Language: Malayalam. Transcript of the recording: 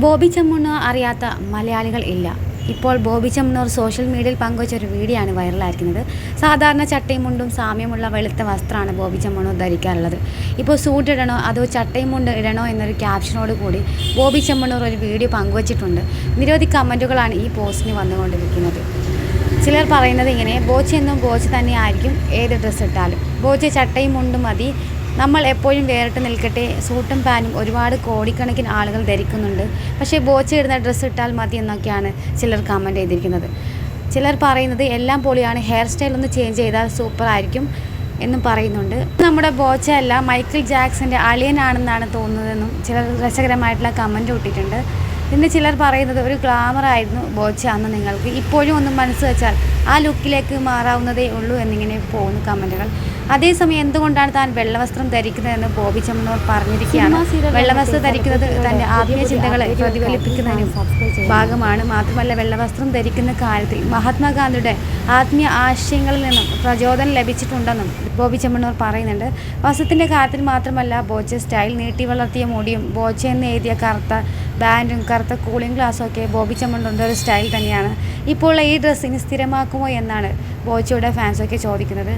ബോബി ചെമ്മണ്ണൂർ അറിയാത്ത മലയാളികൾ ഇല്ല. ഇപ്പോൾ ബോബി ചെമ്മണ്ണൂർ സോഷ്യൽ മീഡിയയിൽ പങ്കുവച്ച ഒരു വീഡിയോ ആണ് വൈറലായിരിക്കുന്നത്. സാധാരണ ചട്ടയും മുണ്ടും സാമ്യമുള്ള വെളുത്ത വസ്ത്രമാണ് ബോബി ചെമ്മണ്ണൂർ ധരിക്കാറുള്ളത്. ഇപ്പോൾ സൂട്ട് ഇടണോ അതോ ചട്ടയും മുണ്ട് ഇടണോ എന്നൊരു ക്യാപ്ഷനോട് കൂടി ബോബി ചെമ്മണ്ണൂർ ഒരു വീഡിയോ പങ്കുവച്ചിട്ടുണ്ട്. നിരവധി കമന്റുകളാണ് ഈ പോസ്റ്റിന് വന്നുകൊണ്ടിരിക്കുന്നത്. ചിലർ പറയുന്നത് ഇങ്ങനെ ബോച്ച എന്നും ബോച്ച് തന്നെ ആയിരിക്കും ഏത് ഡ്രസ്സ് ഇട്ടാലും. ബോച്ച ചട്ടയും മുണ്ടും മതി നമ്മൾ എപ്പോഴും വേറിട്ട് നിൽക്കട്ടെ സൂട്ടും പാനും ഒരുപാട് കോടിക്കണക്കിന് ആളുകൾ ധരിക്കുന്നുണ്ട്. പക്ഷേ ബോച്ച് ഇടുന്ന ഡ്രസ്സ് ഇട്ടാൽ മതി എന്നൊക്കെയാണ് ചിലർ കമന്റ് ചെയ്തിരിക്കുന്നത്. ചിലർ പറയുന്നത് എല്ലാം പൊളിയാണ് ഹെയർ സ്റ്റൈൽ ഒന്ന് ചേഞ്ച് ചെയ്താൽ സൂപ്പർ ആയിരിക്കും എന്നും പറയുന്നുണ്ട്. നമ്മുടെ ബോച്ച അല്ല മൈക്കിൾ ജാക്സന്റെ അളിയനാണെന്നാണ് തോന്നുന്നതെന്നും ചിലർ രസകരമായിട്ടുള്ള കമന്റ് ഇട്ടിട്ടുണ്ട്. പിന്നെ ചിലർ പറയുന്നത് ഒരു ഗ്ലാമർ ആയിരുന്നു ബോച്ച അന്ന് നിങ്ങൾക്ക്. ഇപ്പോഴും ഒന്ന് മനസ്സ് വെച്ചാൽ ആ ലുക്കിലേക്ക് മാറാവുന്നതേ ഉള്ളൂ എന്നിങ്ങനെ പോകുന്നു കമന്റുകൾ അതേസമയം എന്തുകൊണ്ടാണ് താൻ വെള്ളവസ്ത്രം ധരിക്കുന്നതെന്ന് ബോബി ചെമ്മണ്ണൂർ പറഞ്ഞിരിക്കുകയാണ്. വെള്ളവസ്ത്രം ധരിക്കുന്നത് തന്റെ ആത്മീയ ചിന്തകളെ പ്രതിഫലിപ്പിക്കുന്നതിനും ഭാഗമാണ്. മാത്രമല്ല വെള്ളവസ്ത്രം ധരിക്കുന്ന കാര്യത്തിൽ മഹാത്മാഗാന്ധിയുടെ ആത്മീയ ആശയങ്ങളിൽ നിന്നും പ്രചോദനം ലഭിച്ചിട്ടുണ്ടെന്നും ബോബി ചെമ്മണ്ണൂർ പറയുന്നുണ്ട്. വസ്ത്രത്തിന്റെ കാര്യത്തിൽ മാത്രമല്ല ബോച്ച സ്റ്റൈൽ നീട്ടി വളർത്തിയ മുടിയും ബോച്ച എന്ന് എഴുതിയ കറുത്ത ബാൻഡും കറുത്ത കൂളിംഗ് ഗ്ലാസ്സും ഒക്കെ ബോബി ചമ്മണ്ടുണ്ട് ഒരു സ്റ്റൈൽ തന്നെയാണ്. ഇപ്പോൾ ഈ ഡ്രസ്സിന് സ്ഥിരമാക്കുമോ എന്നാണ് ബോച്ചയുടെ ഫാൻസൊക്കെ ചോദിക്കുന്നത്.